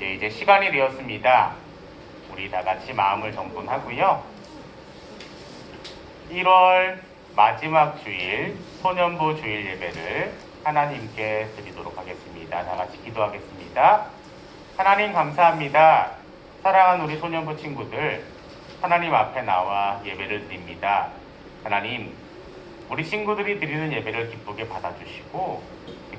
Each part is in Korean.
네, 이제 시간이 되었습니다. 우리 다 같이 마음을 정돈하고요. 1월 마지막 주일 소년부 주일 예배를 하나님께 드리도록 하겠습니다. 다 같이 기도하겠습니다. 하나님 감사합니다. 사랑하는 우리 소년부 친구들, 하나님 앞에 나와 예배를 드립니다. 하나님, 우리 친구들이 드리는 예배를 기쁘게 받아주시고,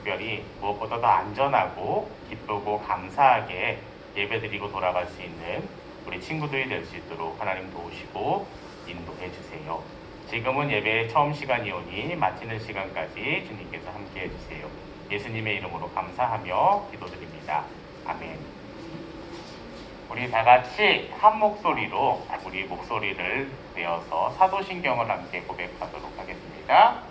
특별히 무엇보다 더 안전하고 기쁘고 감사하게 예배드리고 돌아갈 수 있는 우리 친구들이 될 수 있도록 하나님 도우시고 인도해 주세요. 지금은 예배의 처음 시간이오니 마치는 시간까지 주님께서 함께 해주세요. 예수님의 이름으로 감사하며 기도드립니다. 아멘. 우리 다 같이 한 목소리로 우리 목소리를 내어서 사도신경을 함께 고백하도록 하겠습니다.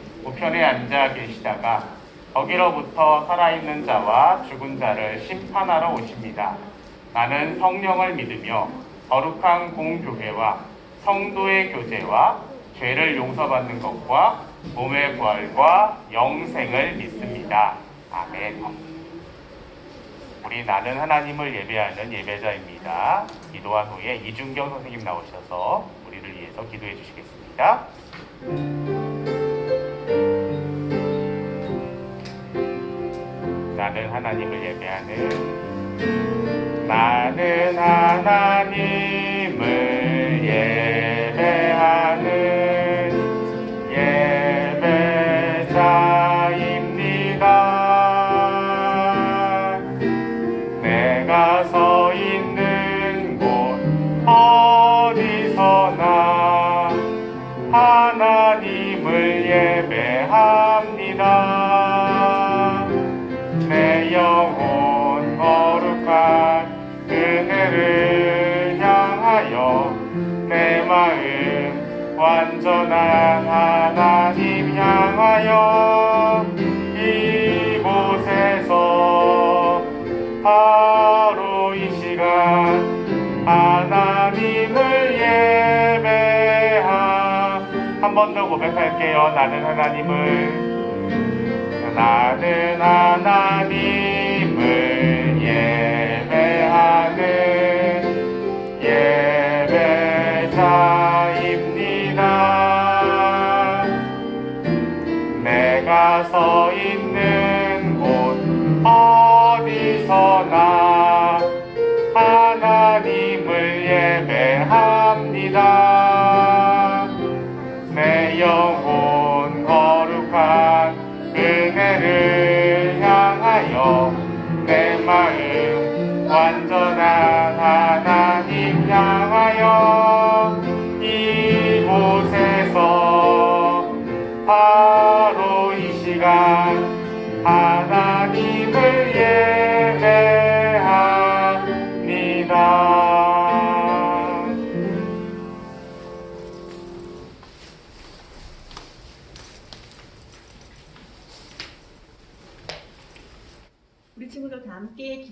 우편에 앉아 계시다가 거기로부터 살아있는 자와 죽은 자를 심판하러 오십니다. 나는 성령을 믿으며 거룩한 공교회와 성도의 교제와 죄를 용서받는 것과 몸의 부활과 영생을 믿습니다. 아멘. 우리 나는 하나님을 예배하는 예배자입니다. 기도한 후에 이준경 선생님 나오셔서 우리를 위해서 기도해 주시겠습니다. 나는 하나님을 예배하는 나는 하나님을 예배하는 고백할게요. 나는 하나님을. 나는 하나님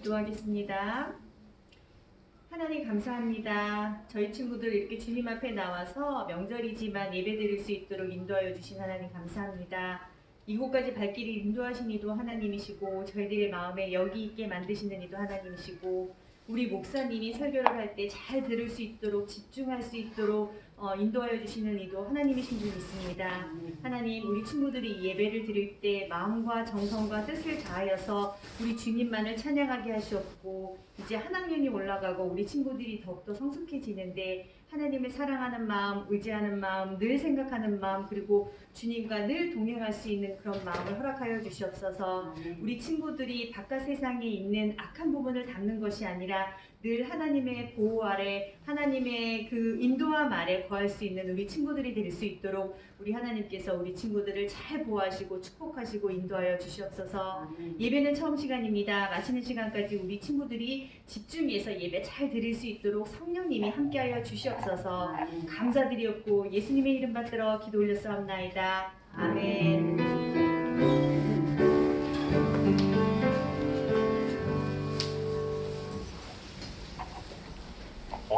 기도하겠습니다. 하나님 감사합니다. 저희 친구들 이렇게 주님 앞에 나와서 명절이지만 예배드릴 수 있도록 인도하여 주신 하나님 감사합니다. 이곳까지 발길이 인도하신 이도 하나님이시고 저희들의 마음에 여기 있게 만드시는 이도 하나님이시고 우리 목사님이 설교를 할 때 잘 들을 수 있도록 집중할 수 있도록 어, 인도하여 주시는 이도 하나님이신 줄 믿습니다. 하나님 우리 친구들이 예배를 드릴 때 마음과 정성과 뜻을 다하여서 우리 주님만을 찬양하게 하시옵고 이제 한 학년이 올라가고 우리 친구들이 더욱더 성숙해지는데 하나님을 사랑하는 마음, 의지하는 마음, 늘 생각하는 마음, 그리고 주님과 늘 동행할 수 있는 그런 마음을 허락하여 주시옵소서. 우리 친구들이 바깥 세상에 있는 악한 부분을 담는 것이 아니라 늘 하나님의 보호 아래 하나님의 그 인도함 아래 거할 수 있는 우리 친구들이 될 수 있도록 우리 하나님께서 우리 친구들을 잘 보호하시고 축복하시고 인도하여 주시옵소서. 예배는 처음 시간입니다. 마치는 시간까지 우리 친구들이 집중해서 예배 잘 드릴 수 있도록 성령님이 함께하여 주시옵소서. 감사드리옵고 예수님의 이름 받들어 기도 올렸사옵나이다. 아멘.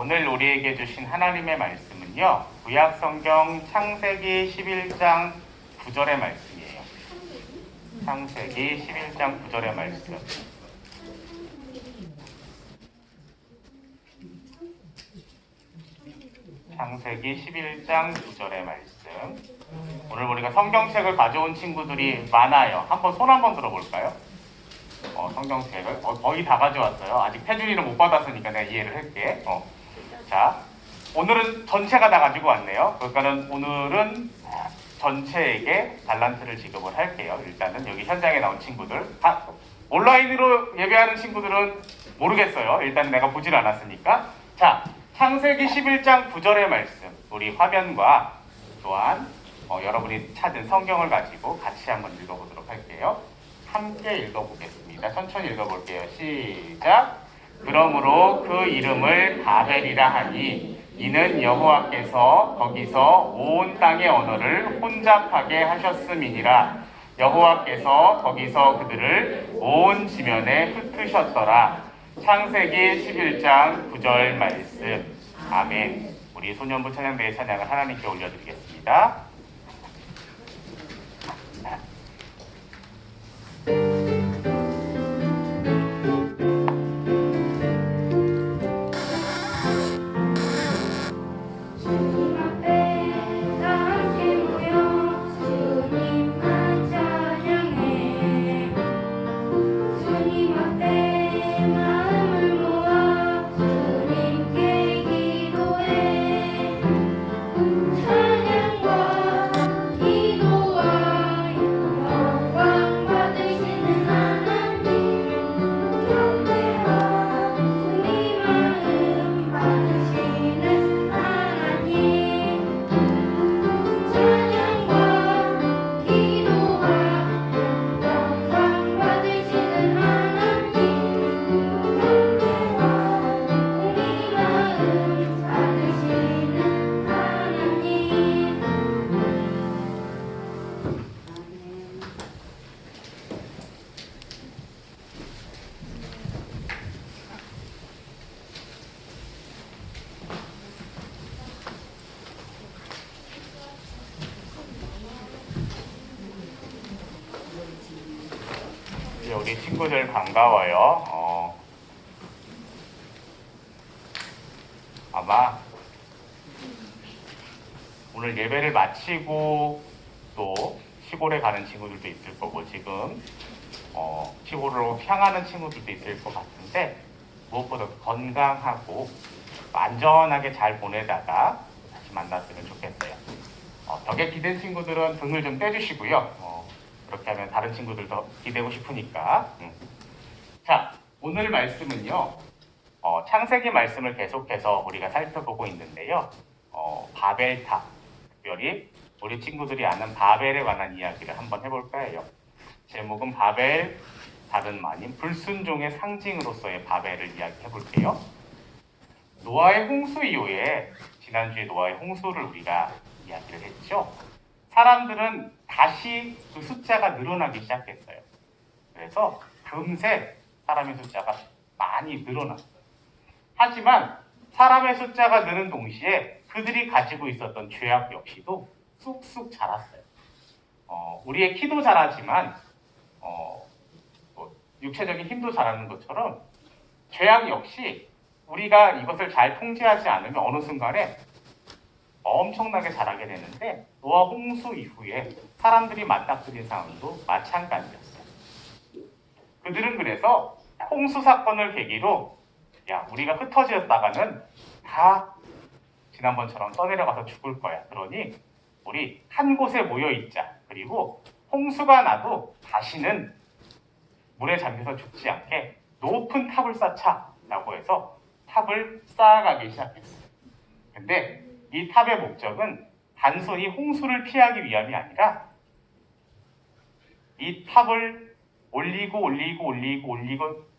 오늘 우리에게 주신 하나님의 말씀은요. 구약 성경 창세기 11장 9절의 말씀이에요. 창세기 11장 9절의 말씀. 창세기 11장 9절의 말씀. 오늘 우리가 성경책을 가져온 친구들이 많아요. 한번 손 한번 들어볼까요? 어, 성경책을 어, 거의 다 가져왔어요. 아직 태준이는 못 받았으니까 내가 이해를 할게. 어. 자, 오늘은 전체가 다 가지고 왔네요. 그러니까는 오늘은 전체에게 달란트를 지급을 할게요. 일단은 여기 현장에 나온 친구들. 아, 온라인으로 예배하는 친구들은 모르겠어요. 일단 내가 보질 않았으니까. 자, 창세기 11장 9절의 말씀. 우리 화면과 또한 어, 여러분이 찾은 성경을 가지고 같이 한번 읽어보도록 할게요. 함께 읽어보겠습니다. 천천히 읽어볼게요. 시작. 그러므로 그 이름을 바벨이라 하니 이는 여호와께서 거기서 온 땅의 언어를 혼잡하게 하셨음이니라. 여호와께서 거기서 그들을 온 지면에 흩으셨더라. 창세기 11장 9절 말씀. 아멘. 우리 소년부 찬양대의 찬양을 하나님께 올려드리겠습니다. 반가워요. 어, 아마 오늘 예배를 마치고 또 시골에 가는 친구들도 있을 거고 지금 어, 시골로 향하는 친구들도 있을 것 같은데 무엇보다 건강하고 안전하게 잘 보내다가 다시 만났으면 좋겠어요. 어, 덕에 기댄 친구들은 등을 좀 떼주시고요. 어, 그렇게 하면 다른 친구들도 기대고 싶으니까. 음. 자, 오늘 말씀은요. 어, 창세기 말씀을 계속해서 우리가 살펴보고 있는데요. 어, 바벨탑, 특별히 우리 친구들이 아는 바벨에 관한 이야기를 한번 해볼까 해요. 제목은 바벨, 다른 말인 불순종의 상징으로서의 바벨을 이야기해볼게요. 노아의 홍수 이후에 지난주에 노아의 홍수를 우리가 이야기를 했죠. 사람들은 다시 그 숫자가 늘어나기 시작했어요. 그래서 금세 사람의 숫자가 많이 늘어났어요. 하지만 사람의 숫자가 느는 동시에 그들이 가지고 있었던 죄악 역시도 쑥쑥 자랐어요. 어, 우리의 키도 자라지만 어, 뭐 육체적인 힘도 자라는 것처럼 죄악 역시 우리가 이것을 잘 통제하지 않으면 어느 순간에 엄청나게 자라게 되는데 노아 홍수 이후에 사람들이 맞닥뜨린 상황도 마찬가지였어요. 그들은 그래서 홍수 사건을 계기로 야 우리가 흩어졌다가는 다 지난번처럼 떠내려가서 죽을 거야. 그러니 우리 한 곳에 모여 있자. 그리고 홍수가 나도 다시는 물에 잠겨서 죽지 않게 높은 탑을 쌓자라고 해서 탑을 쌓아가기 시작했어요. 근데 이 탑의 목적은 단순히 홍수를 피하기 위함이 아니라 이 탑을 올리고 올리고 올리고 올리고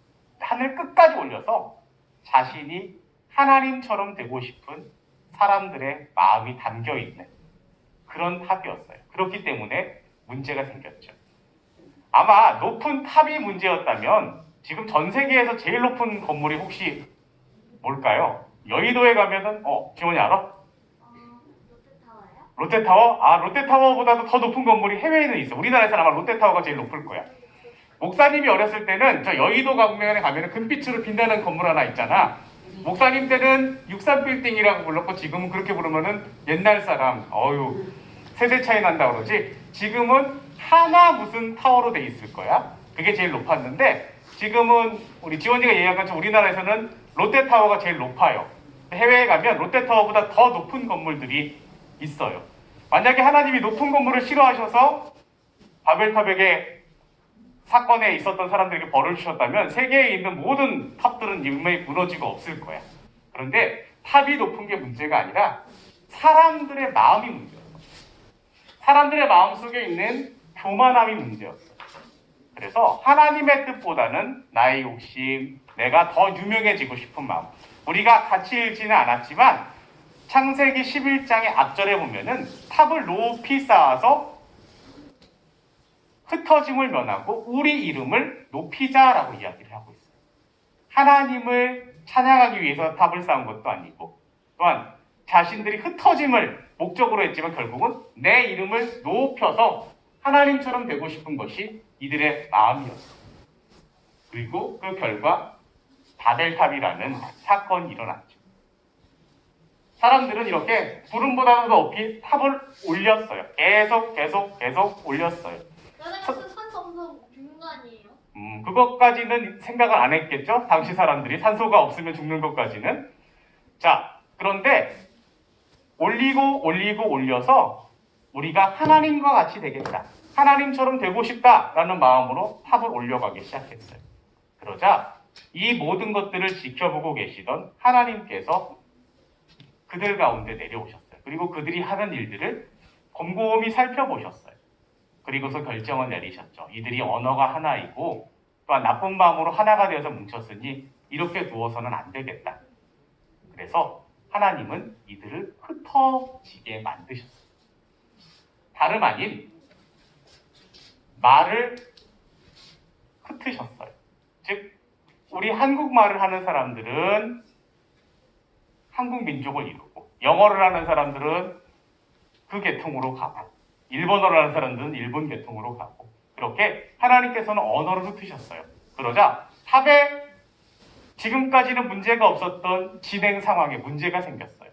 하늘 끝까지 올려서 자신이 하나님처럼 되고 싶은 사람들의 마음이 담겨 있는 그런 탑이었어요. 그렇기 때문에 문제가 생겼죠. 아마 높은 탑이 문제였다면 지금 전 세계에서 제일 높은 건물이 혹시 뭘까요? 여의도에 가면은 어 지원이 알아? 어, 롯데타워요? 롯데타워? 아 롯데타워보다도 더 높은 건물이 해외에는 있어. 우리나라에서는 아마 롯데타워가 제일 높을 거야. 목사님이 어렸을 때는 저 여의도 강변에 가면은 금빛으로 빛나는 건물 하나 있잖아. 목사님 때는 63빌딩이라고 불렀고 지금은 그렇게 부르면은 옛날 사람 어유 세대 차이 난다 그러지. 지금은 하나 무슨 타워로 돼 있을 거야. 그게 제일 높았는데 지금은 우리 지원이가 얘기한 것처럼 우리나라에서는 롯데타워가 제일 높아요. 해외에 가면 롯데타워보다 더 높은 건물들이 있어요. 만약에 하나님이 높은 건물을 싫어하셔서 바벨탑에게 사건에 있었던 사람들에게 벌을 주셨다면 세계에 있는 모든 탑들은 이미 무너지고 없을 거야. 그런데 탑이 높은 게 문제가 아니라 사람들의 마음이 문제였어. 사람들의 마음 속에 있는 교만함이 문제였어. 그래서 하나님의 뜻보다는 나의 욕심, 내가 더 유명해지고 싶은 마음. 우리가 같이 읽지는 않았지만 창세기 11장의 앞절에 보면은 탑을 높이 쌓아서 흩어짐을 면하고 우리 이름을 높이자라고 이야기를 하고 있어요. 하나님을 찬양하기 위해서 탑을 쌓은 것도 아니고 또한 자신들이 흩어짐을 목적으로 했지만 결국은 내 이름을 높여서 하나님처럼 되고 싶은 것이 이들의 마음이었어요. 그리고 그 결과 바벨탑이라는 사건이 일어났죠. 사람들은 이렇게 구름보다도 높이 탑을 올렸어요. 계속 계속 계속 올렸어요. 그러다가 산소 죽는 거 아니에요? 음, 그것까지는 생각을 안 했겠죠? 당시 사람들이 산소가 없으면 죽는 것까지는. 자, 그런데 올리고 올리고 올려서 우리가 하나님과 같이 되겠다. 하나님처럼 되고 싶다라는 마음으로 탑을 올려가기 시작했어요. 그러자 이 모든 것들을 지켜보고 계시던 하나님께서 그들 가운데 내려오셨어요. 그리고 그들이 하는 일들을 곰곰이 살펴보셨어요. 그리고서 결정을 내리셨죠. 이들이 언어가 하나이고 또한 나쁜 마음으로 하나가 되어서 뭉쳤으니 이렇게 두어서는 안 되겠다. 그래서 하나님은 이들을 흩어지게 만드셨어요. 다름 아닌 말을 흩으셨어요. 즉 우리 한국말을 하는 사람들은 한국 민족을 이루고 영어를 하는 사람들은 그 계통으로 가고 일본어를 하는 사람들은 일본 계통으로 가고 그렇게 하나님께서는 언어를 흩으셨어요. 그러자 탑에 지금까지는 문제가 없었던 진행 상황에 문제가 생겼어요.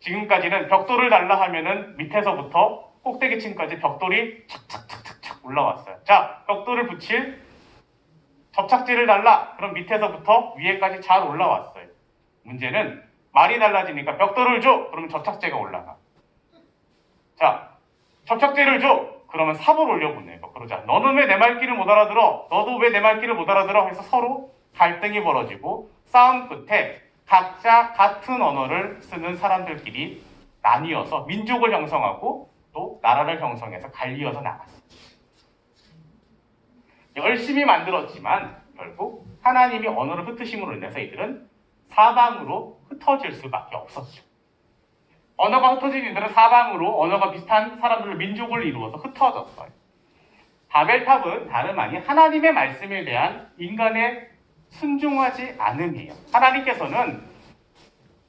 지금까지는 벽돌을 달라 하면은 밑에서부터 꼭대기층까지 벽돌이 착착착착착 올라왔어요. 자, 벽돌을 붙일 접착제를 달라. 그럼 밑에서부터 위에까지 잘 올라왔어요. 문제는 말이 달라지니까 벽돌을 줘. 그러면 접착제가 올라가. 자, 접착제를 줘. 그러면 삽을 올려보내고 그러자. 너는 왜 내 말귀를 못 알아들어? 너도 왜 내 말귀를 못 알아들어? 해서 서로 갈등이 벌어지고 싸움 끝에 각자 같은 언어를 쓰는 사람들끼리 나뉘어서 민족을 형성하고 또 나라를 형성해서 갈리어서 나갔어요. 열심히 만들었지만 결국 하나님이 언어를 흩으심으로 인해서 이들은 사방으로 흩어질 수밖에 없었죠. 언어가 흩어진 이들은 사방으로 언어가 비슷한 사람들로 민족을 이루어서 흩어졌어요. 바벨탑은 다름 아닌 하나님의 말씀에 대한 인간의 순종하지 않음이에요. 하나님께서는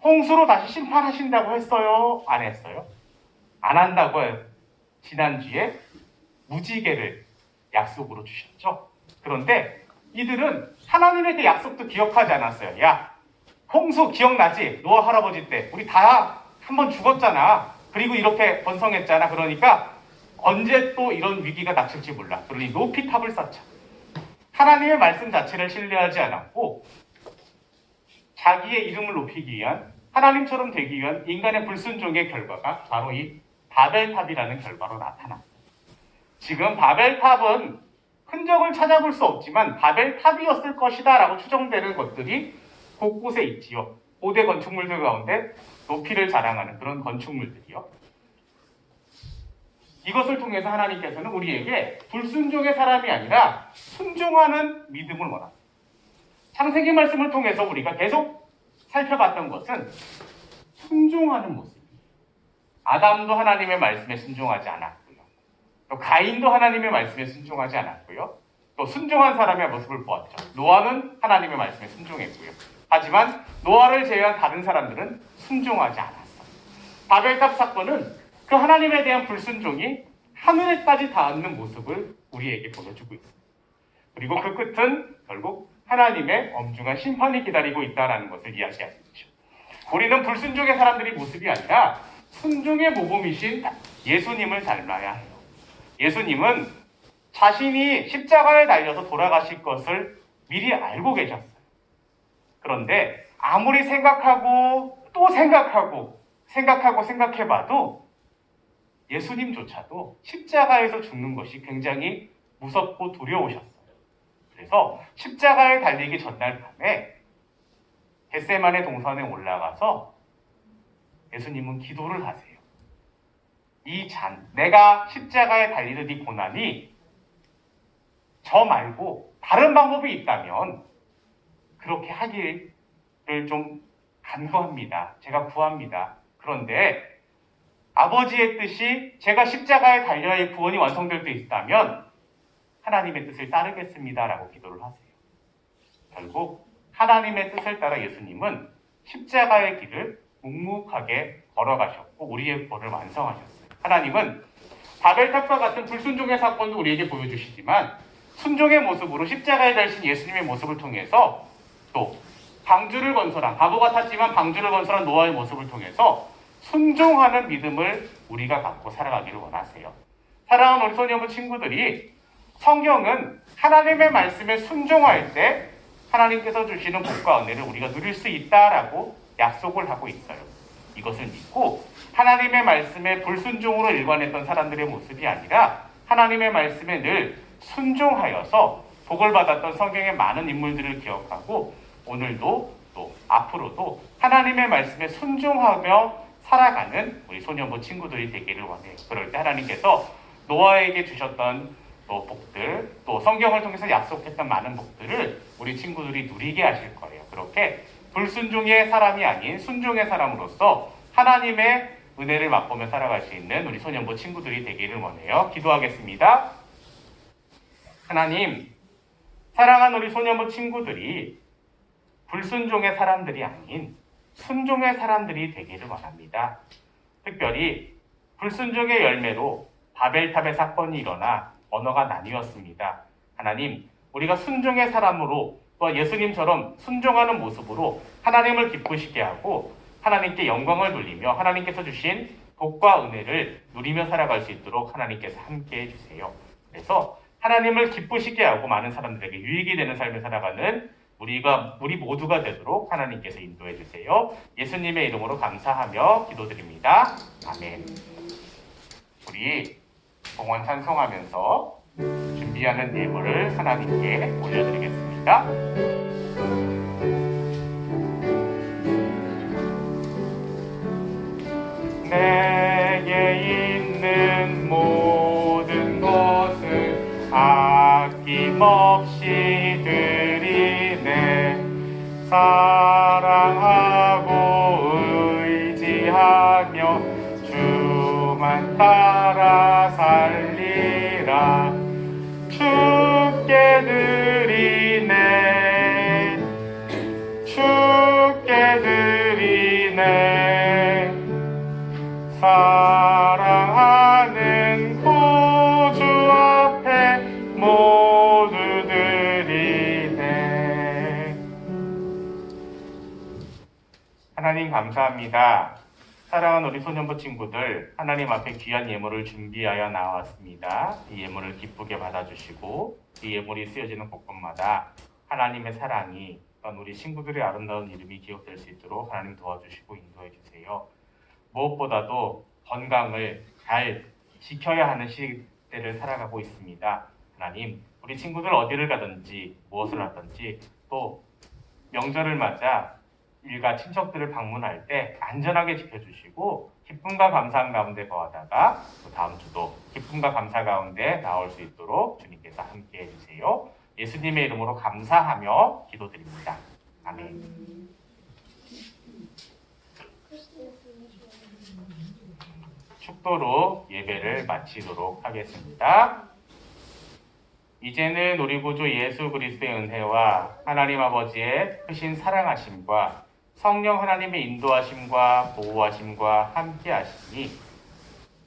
홍수로 다시 심판하신다고 했어요? 안 했어요? 안 한다고. 지난주에 무지개를 약속으로 주셨죠. 그런데 이들은 하나님의 그 약속도 기억하지 않았어요. 야, 홍수 기억나지? 노아 할아버지 때 우리 다 한 번 죽었잖아. 그리고 이렇게 번성했잖아. 그러니까 언제 또 이런 위기가 닥칠지 몰라. 그러니 높이 탑을 쌓자. 하나님의 말씀 자체를 신뢰하지 않았고 자기의 이름을 높이기 위한 하나님처럼 되기 위한 인간의 불순종의 결과가 바로 이 바벨탑이라는 결과로 나타났어요. 지금 바벨탑은 흔적을 찾아볼 수 없지만 바벨탑이었을 것이다 라고 추정되는 것들이 곳곳에 있지요. 고대 건축물들 가운데 높이를 자랑하는 그런 건축물들이요. 이것을 통해서 하나님께서는 우리에게 불순종의 사람이 아니라 순종하는 믿음을 원합니다. 창세기 말씀을 통해서 우리가 계속 살펴봤던 것은 순종하는 모습. 아담도 하나님의 말씀에 순종하지 않았고요. 또 가인도 하나님의 말씀에 순종하지 않았고요. 또 순종한 사람의 모습을 보았죠. 노아는 하나님의 말씀에 순종했고요. 하지만 노아를 제외한 다른 사람들은 순종하지 않았어. 바벨탑 사건은 그 하나님에 대한 불순종이 하늘에까지 닿는 모습을 우리에게 보여주고 있습니다. 그리고 그 끝은 결국 하나님의 엄중한 심판이 기다리고 있다는 것을 이야기하고 있죠. 우리는 불순종의 사람들이 모습이 아니라 순종의 모범이신 예수님을 닮아야 해요. 예수님은 자신이 십자가에 달려서 돌아가실 것을 미리 알고 계셨어요. 그런데 아무리 생각하고 또 생각하고 생각하고 생각해봐도 예수님조차도 십자가에서 죽는 것이 굉장히 무섭고 두려우셨어요. 그래서 십자가에 달리기 전날 밤에 겟세만의 동산에 올라가서 예수님은 기도를 하세요. 이 잔, 내가 십자가에 달리는 이 고난이 저 말고 다른 방법이 있다면 그렇게 하기를 좀 간구합니다. 제가 구합니다. 그런데 아버지의 뜻이 제가 십자가에 달려야 구원이 완성될 수 있다면 하나님의 뜻을 따르겠습니다라고 기도를 하세요. 결국 하나님의 뜻을 따라 예수님은 십자가의 길을 묵묵하게 걸어가셨고 우리의 구원을 완성하셨어요. 하나님은 바벨탑과 같은 불순종의 사건도 우리에게 보여주시지만 순종의 모습으로 십자가에 달신 예수님의 모습을 통해서 또 방주를 건설한 바보 같았지만 방주를 건설한 노아의 모습을 통해서 순종하는 믿음을 우리가 갖고 살아가기를 원하세요. 사랑하는 우리 소녀부 친구들이 성경은 하나님의 말씀에 순종할 때 하나님께서 주시는 복과 은혜를 우리가 누릴 수 있다라고 약속을 하고 있어요. 이것을 믿고 하나님의 말씀에 불순종으로 일관했던 사람들의 모습이 아니라 하나님의 말씀에 늘 순종하여서 복을 받았던 성경의 많은 인물들을 기억하고 오늘도 또 앞으로도 하나님의 말씀에 순종하며 살아가는 우리 소년부 친구들이 되기를 원해요. 그럴 때 하나님께서 노아에게 주셨던 또 복들, 또 성경을 통해서 약속했던 많은 복들을 우리 친구들이 누리게 하실 거예요. 그렇게 불순종의 사람이 아닌 순종의 사람으로서 하나님의 은혜를 맛보며 살아갈 수 있는 우리 소년부 친구들이 되기를 원해요. 기도하겠습니다. 하나님, 사랑하는 우리 소년부 친구들이 불순종의 사람들이 아닌 순종의 사람들이 되기를 원합니다. 특별히 불순종의 열매로 바벨탑의 사건이 일어나 언어가 나뉘었습니다. 하나님, 우리가 순종의 사람으로 또 예수님처럼 순종하는 모습으로 하나님을 기쁘시게 하고 하나님께 영광을 돌리며 하나님께서 주신 복과 은혜를 누리며 살아갈 수 있도록 하나님께서 함께 해주세요. 그래서 하나님을 기쁘시게 하고 많은 사람들에게 유익이 되는 삶을 살아가는 우리가 우리 모두가 되도록 하나님께서 인도해 주세요. 예수님의 이름으로 감사하며 기도드립니다. 아멘. 우리 봉헌 찬송하면서 준비하는 예물을 하나님께 올려드리겠습니다. 내게 있는 모든 것을 아낌없이 드리네 사랑하고 의지하며 주만 따라 살리라. 주께 드리네. 주께 드리네. 사 감사합니다. 사랑하는 우리 소년부 친구들, 하나님 앞에 귀한 예물을 준비하여 나왔습니다. 이 예물을 기쁘게 받아주시고, 이 예물이 쓰여지는 곳곳마다 하나님의 사랑이 우리 친구들의 아름다운 이름이 기억될 수 있도록 하나님 도와주시고 인도해 주세요. 무엇보다도 건강을 잘 지켜야 하는 시대를 살아가고 있습니다. 하나님, 우리 친구들 어디를 가든지 무엇을 하든지 또 명절을 맞아 일가 친척들을 방문할 때 안전하게 지켜주시고 기쁨과 감사한 가운데 거하다가 또 다음 주도 기쁨과 감사 가운데 나올 수 있도록 주님께서 함께 해주세요. 예수님의 이름으로 감사하며 기도드립니다. 아멘. 축도로 예배를 마치도록 하겠습니다. 이제는 우리 구주 예수 그리스도의 은혜와 하나님 아버지의 크신 사랑하심과 성령 하나님의 인도하심과 보호하심과 함께 하시니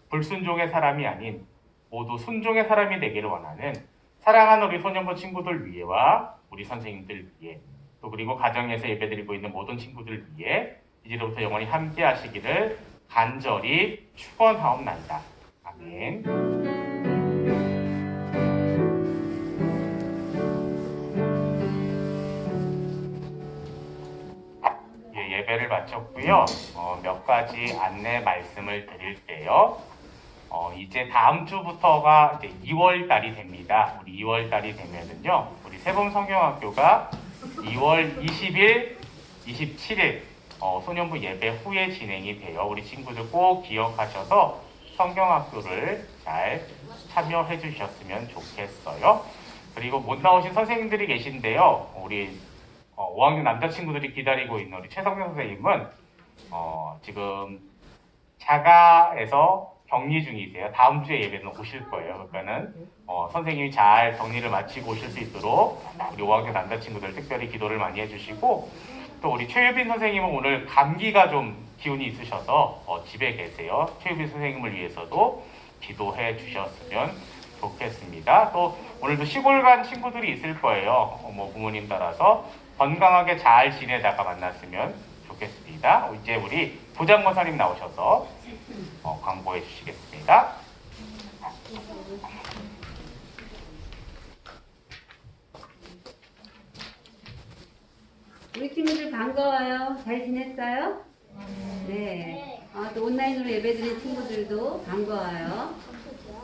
불순종의 사람이 아닌 모두 순종의 사람이 되기를 원하는 사랑하는 우리 소년부 친구들 위해와 우리 선생님들 위해 또 그리고 가정에서 예배드리고 있는 모든 친구들 위해 이제부터 영원히 함께 하시기를 간절히 축원하옵나이다. 아멘. 예, 예배를 마쳤고요. 어, 몇 가지 안내 말씀을 드릴게요. 어, 이제 다음 주부터가 이제 2월 달이 됩니다. 우리 2월 달이 되면은요, 우리 세범 성경학교가 2월 20일, 27일 어, 소년부 예배 후에 진행이 돼요. 우리 친구들 꼭 기억하셔서 성경학교를 잘 참여해 주셨으면 좋겠어요. 그리고 못 나오신 선생님들이 계신데요. 우리 어, 5학년 남자친구들이 기다리고 있는 우리 최성경 선생님은 어, 지금 자가에서 격리 중이세요. 다음 주에 예배는 오실 거예요. 그러니까는 어, 선생님이 잘 격리를 마치고 오실 수 있도록 우리 5학년 남자친구들 특별히 기도를 많이 해주시고 또 우리 최유빈 선생님은 오늘 감기가 좀 기운이 있으셔서 어, 집에 계세요. 최유빈 선생님을 위해서도 기도해 주셨으면 좋겠습니다. 또 오늘도 시골 간 친구들이 있을 거예요. 어, 뭐 부모님 따라서 건강하게 잘 지내다가 만났으면 좋겠습니다. 어, 이제 우리 부장권사님 나오셔서 어, 광고해 주시겠습니다. 우리 친구들 반가워요. 잘 지냈어요? 네. 아, 또 온라인으로 예배드린 친구들도 반가워요.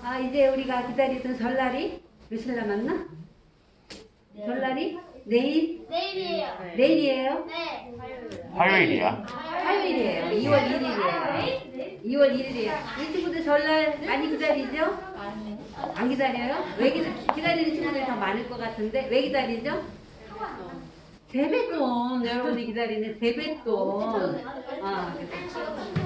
아, 이제 우리가 기다리던 설날이 며칠 남았나? 설날이? 내일? 내일이에요. 내일이에요? 네. 화요일. 화요일이야. 화요일이에요. 2월 1일이에요. 2월 1일이에요. 우리 친구들 설날 많이 기다리죠? 안 기다려요? 왜 기다, 기다리는 친구들이 더 많을 것 같은데 왜 기다리죠? 세뱃돈 여러분이 기다리는 세뱃돈 아,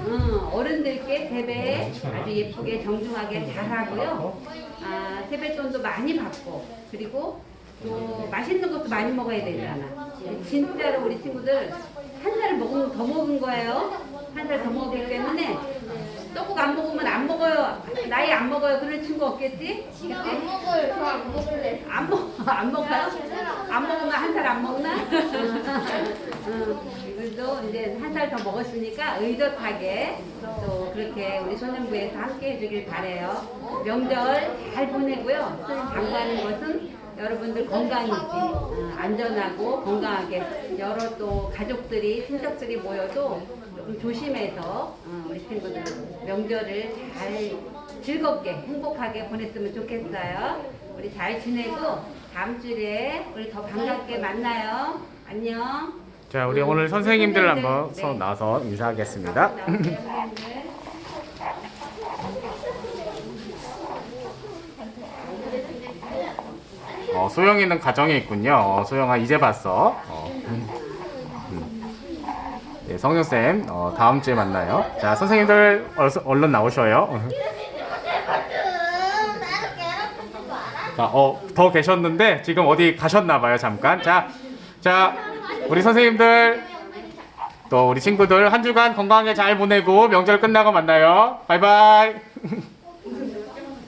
응, 어른들께 세배 아주 예쁘게 정중하게 잘하고요 아, 세뱃돈도 많이 받고 그리고 또 맛있는 것도 많이 먹어야 되잖아 진짜로 우리 친구들 한살 먹은 더 먹은 거예요 한 살 더 먹기 때문에 떡국 안 먹으면 안 먹어요 나이 안 먹어요 그런 친구 없겠지? 지금 안 먹어요. 저 안 먹을래. 안 먹, 안 먹어요? 안 먹으면 한 살 안 먹나? 응. 그래도 이제 한 살 더 먹었으니까 의젓하게 또 그렇게 우리 소년부에서 함께 해주길 바래요. 명절 잘 보내고요. 장가하는 것은 여러분들 건강이지. 어, 안전하고 건강하게 여러 또 가족들이 친척들이 모여도 조금 조심해서 어, 우리 친구들 명절을 잘 즐겁게 행복하게 보냈으면 좋겠어요. 우리 잘 지내고 다음 주에 우리 더 반갑게 만나요. 안녕. 자, 우리 오늘 선생님들 한번 서 나서 인사하겠습니다. 선생님들. 어, 소영이는 가정에 있군요. 어, 소영아 이제 봤어. 어. 음. 음. 네, 성령 쌤, 어, 다음 주에 만나요. 자, 선생님들 얼- 얼른 나오셔요. 자, 어, 더 계셨는데 지금 어디 가셨나 봐요, 잠깐. 자, 자, 우리 선생님들 또 우리 친구들 한 주간 건강하게 잘 보내고 명절 끝나고 만나요. 바이바이.